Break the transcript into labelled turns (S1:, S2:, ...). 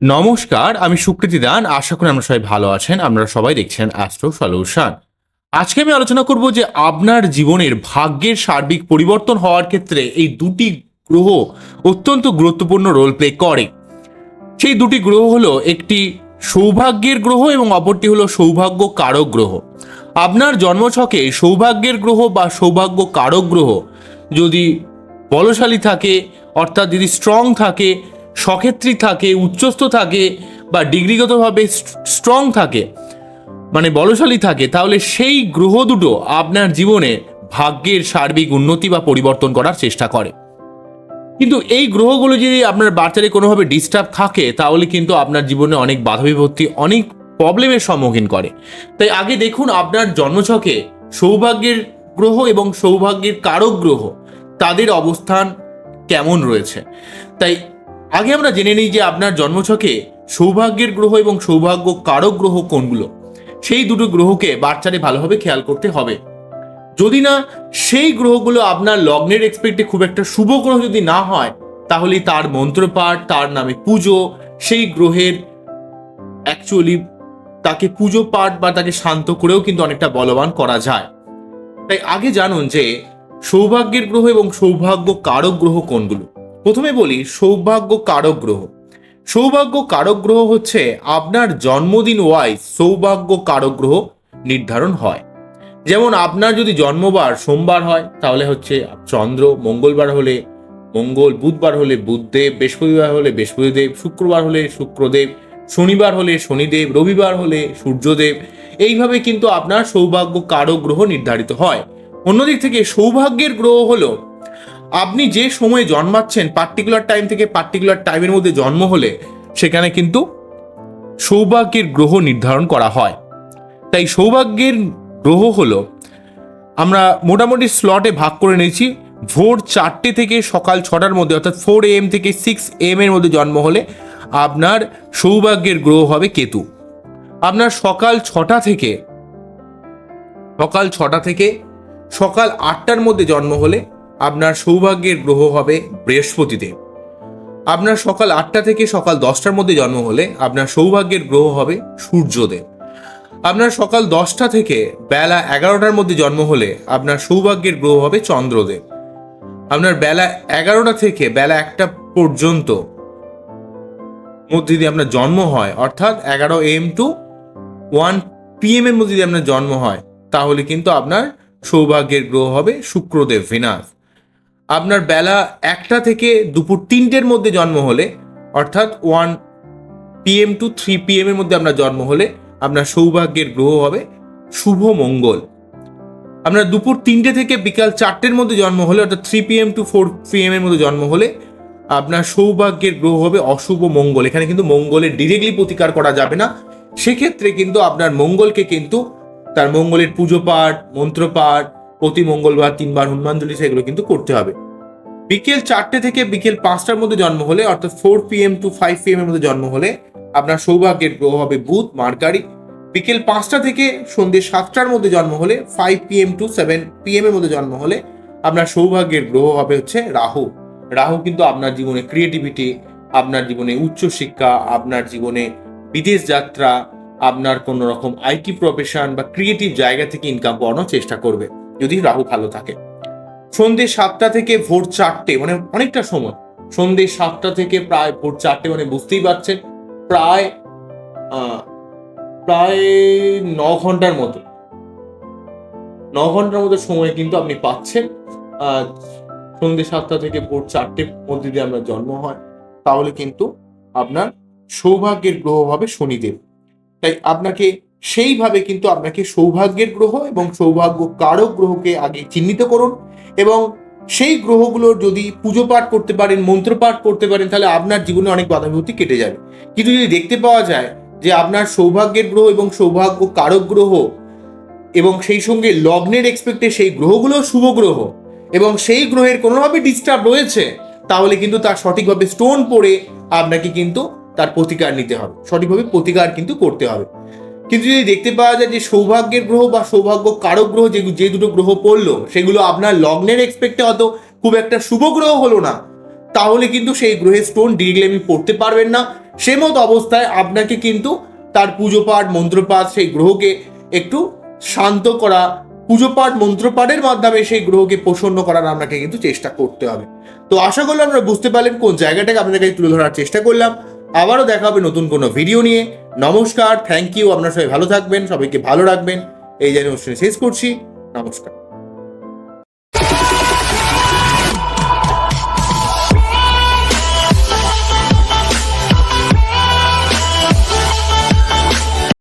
S1: নমস্কার, আমি সুকৃতি দান। আশা করি আমরা সবাই ভালো আছেন। আপনারা সবাই দেখছেন অ্যাস্ট্রো সলিউশন আজকে আমি আলোচনা করব যে আপনার জীবনের ভাগ্যের সার্বিক পরিবর্তন হওয়ার ক্ষেত্রে এই দুটি গ্রহ অত্যন্ত গুরুত্বপূর্ণ রোল প্লে করে। সেই দুটি গ্রহ হলো একটি সৌভাগ্যের গ্রহ এবং অপরটি হলো সৌভাগ্য কারক গ্রহ। আপনার জন্মছকে সৌভাগ্যের গ্রহ বা সৌভাগ্য কারক গ্রহ যদি বলশালী থাকে, অর্থাৎ যদি স্ট্রং থাকে সক্ষেত্রী থাকে, উচ্চস্থ থাকে বা ডিগ্রিগতভাবে স্ট্রং থাকে মানে বলশালী থাকে, তাহলে সেই গ্রহ দুটো আপনার জীবনে ভাগ্যের সার্বিক উন্নতি বা পরিবর্তন করার চেষ্টা করে। কিন্তু এই গ্রহগুলো যদি আপনার বাচ্চারে কোনোভাবে ডিস্টার্ব থাকে, তাহলে কিন্তু আপনার জীবনে অনেক বাধা বিপত্তি অনেক প্রবলেমের সম্মুখীন করে। তাই আগে দেখুন আপনার জন্মছকে সৌভাগ্যের গ্রহ এবং সৌভাগ্যের কারক গ্রহ, তাদের অবস্থান কেমন রয়েছে। তাই আগে আমরা জেনে নিই যে আপনার জন্মছকে সৌভাগ্যের গ্রহ এবং সৌভাগ্য কারক গ্রহ কোনগুলো? সেই দুটো গ্রহকে বাচ্চারে ভালোভাবে খেয়াল করতে হবে। যদি না, সেই গ্রহগুলো আপনার লগ্নের এক্সপেক্টে খুব একটা শুভ গ্রহ যদি না হয়, তাহলে তার মন্ত্রপাঠ, তার নামে পুজো, সেই গ্রহের অ্যাকচুয়ালি তাকে পুজো পাঠ বা তাকে শান্ত করেও কিন্তু অনেকটা বলবান করা যায়। তাই আগে জানুন যে সৌভাগ্যের গ্রহ এবং সৌভাগ্য কারক গ্রহ কোনগুলো? প্রথমে বলি সৌভাগ্য কারক গ্রহ সৌভাগ্য কারক গ্রহ হচ্ছে আপনার জন্মদিন ওয়াইজ সৌভাগ্য কারক গ্রহ নির্ধারণ হয়। যেমন আপনার যদি জন্মবার সোমবার হয়, তাহলে হচ্ছে চন্দ্র মঙ্গলবার হলে মঙ্গল, বুধবার হলে বুধদেব, বৃহস্পতিবার হলে বৃহস্পতিদেব, শুক্রবার হলে শুক্রদেব, শনিবার হলে শনিদেব, রবিবার হলে সূর্যদেব, এইভাবে কিন্তু আপনার সৌভাগ্য কারক গ্রহ নির্ধারিত হয়। অন্যদিক থেকে সৌভাগ্যের গ্রহ হলো আপনি যে সময়ে জন্মাচ্ছেন পার্টিকুলার টাইম থেকে পার্টিকুলার টাইমের মধ্যে জন্ম হলে, সেখানে কিন্তু সৌভাগ্যের গ্রহ নির্ধারণ করা হয়। তাই সৌভাগ্যের গ্রহ হলো, আমরা মোটামুটি স্লটে ভাগ করে নিয়েছি, ভোর চারটে থেকে সকাল ছটার মধ্যে, অর্থাৎ ফোর এম থেকে সিক্স এম এর মধ্যে জন্ম হলে আপনার সৌভাগ্যের গ্রহ হবে কেতু। আপনার সকাল ছটা থেকে, সকাল ছটা থেকে সকাল আটটার মধ্যে জন্ম হলে আপনার সৌভাগ্যের গ্রহ হবে বৃহস্পতিদেব। আপনার সকাল আটটা থেকে সকাল দশটার মধ্যে জন্ম হলে আপনার সৌভাগ্যের গ্রহ হবে সূর্যদেব। আপনার সকাল দশটা থেকে বেলা এগারোটার মধ্যে জন্ম হলে আপনার সৌভাগ্যের গ্রহ হবে চন্দ্রদেব। আপনার বেলা এগারোটা থেকে বেলা একটা পর্যন্ত মধ্যে যদি আপনার জন্ম হয়, অর্থাৎ এগারো এম টু ওয়ান পিএম এর মধ্যে যদি আপনার জন্ম হয়, তাহলে কিন্তু আপনার সৌভাগ্যের গ্রহ হবে শুক্রদেব ভিনাস আপনার বেলা একটা থেকে দুপুর তিনটের মধ্যে জন্ম হলে, অর্থাৎ one PM to three PM এর মধ্যে আপনার জন্ম হলে, আপনার সৌভাগ্যের গ্রহ হবে শুভ মঙ্গল। আপনার দুপুর তিনটে থেকে বিকাল চারটের মধ্যে জন্ম হলে, অর্থাৎ three PM to four PM এর মধ্যে জন্ম হলে, আপনার সৌভাগ্যের গ্রহ হবে অশুভ মঙ্গল। এখানে কিন্তু মঙ্গলের ডিরেক্টলি প্রতিকার করা যাবে না। সেক্ষেত্রে কিন্তু আপনার মঙ্গলকে কিন্তু, তার মঙ্গলের পুজো পাঠ মন্ত্রপাঠ প্রতি মঙ্গলবার তিনবার হনুমান চল্লিশা এগুলো কিন্তু করতে হবে। বিকেল চারটে থেকে বিকেল পাঁচটার মধ্যে জন্ম হলে, অর্থাৎ four PM to five PM এর মধ্যে জন্ম হলে, আপনার সৌভাগ্যের গ্রহ হবে বুধ, মার্কারি। বিকেল পাঁচটা থেকে সন্ধ্যে সাতটার মধ্যে জন্ম হলে five PM to seven PM এর মধ্যে জন্ম হলে, আপনার সৌভাগ্যের গ্রহ হবে হচ্ছে রাহু। রাহু কিন্তু আপনার জীবনে ক্রিয়েটিভিটি আপনার জীবনে উচ্চশিক্ষা আপনার জীবনে বিদেশ যাত্রা, আপনার কোনো রকম আইটি প্রফেশন বা ক্রিয়েটিভ জায়গা থেকে ইনকাম করানোর চেষ্টা করবে। যদি রাহু ভালো থাকে। সন্ধ্যে সাতটা থেকে ভোর চারটে মানে অনেকটা সময়। সন্ধ্যে সাতটা থেকে প্রায় ভোর চারটে মানে বুঝতেই পারছেন, প্রায় প্রায় ন ঘণ্টার মতো। ন ঘণ্টার মতো সময় কিন্তু আপনি পাচ্ছেন। সন্ধ্যে সাতটা থেকে ভোর চারটের মধ্যে দিয়ে আপনার জন্ম হয়, তাহলে কিন্তু আপনার সৌভাগ্যের গ্রহ হবে শনিদেব। তাই আপনাকে সেইভাবে কিন্তু আপনাকে সৌভাগ্যের গ্রহ এবং সৌভাগ্য কারক গ্রহকে আগে চিহ্নিত করুন এবং সেই গ্রহগুলোর যদি পুজো পাঠ করতে পারেন মন্ত্রপাঠ করতে পারেন, তাহলে আপনার জীবনে অনেক বাধা কেটে যাবে। কিন্তু যদি দেখতে পাওয়া যায় যে আপনার সৌভাগ্যের গ্রহ এবং সৌভাগ্য কারক গ্রহ এবং সেই সঙ্গে লগ্নের এক্সপেক্টে সেই গ্রহগুলো শুভ গ্রহ এবং সেই গ্রহের কোনোভাবে ডিস্টার্ব রয়েছে, তাহলে কিন্তু তার সঠিকভাবে স্টোন পড়ে আপনাকে কিন্তু তার প্রতিকার নিতে হবে। সঠিকভাবে প্রতিকার কিন্তু করতে হবে। কিন্তু যদি দেখতে পাওয়া যায় যে সৌভাগ্যের গ্রহ বা সৌভাগ্য কারক গ্রহ যে যে দুটো গ্রহ পড়ল, সেগুলো আপনার লগ্নের এক্সপেক্টে হয়তো খুব একটা শুভ গ্রহ হলো না, তাহলে কিন্তু সেই গ্রহের স্টোন ডিরেক্টলি পড়তে পারবেন না। সে মতো অবস্থায় আপনাকে কিন্তু তার পুজো পাঠ মন্ত্রপাঠ সেই গ্রহকে একটু শান্ত করা পুজো পাঠ মন্ত্রপাঠের মাধ্যমে সেই গ্রহকে প্রসন্ন করার আপনাকে কিন্তু চেষ্টা করতে হবে। তো আশা করলাম আপনারা বুঝতে পারলেন কোন জায়গাটাকে আপনাদের কাছে তুলে ধরার চেষ্টা করলাম। আবারও দেখা হবে নতুন কোনো ভিডিও নিয়ে। নমস্কার থ্যাংক ইউ আপনারা সবাই ভালো থাকবেন, সবাইকে ভালো রাখবেন। এই জানিয়ে অনুষ্ঠানে শেষ করছি, নমস্কার।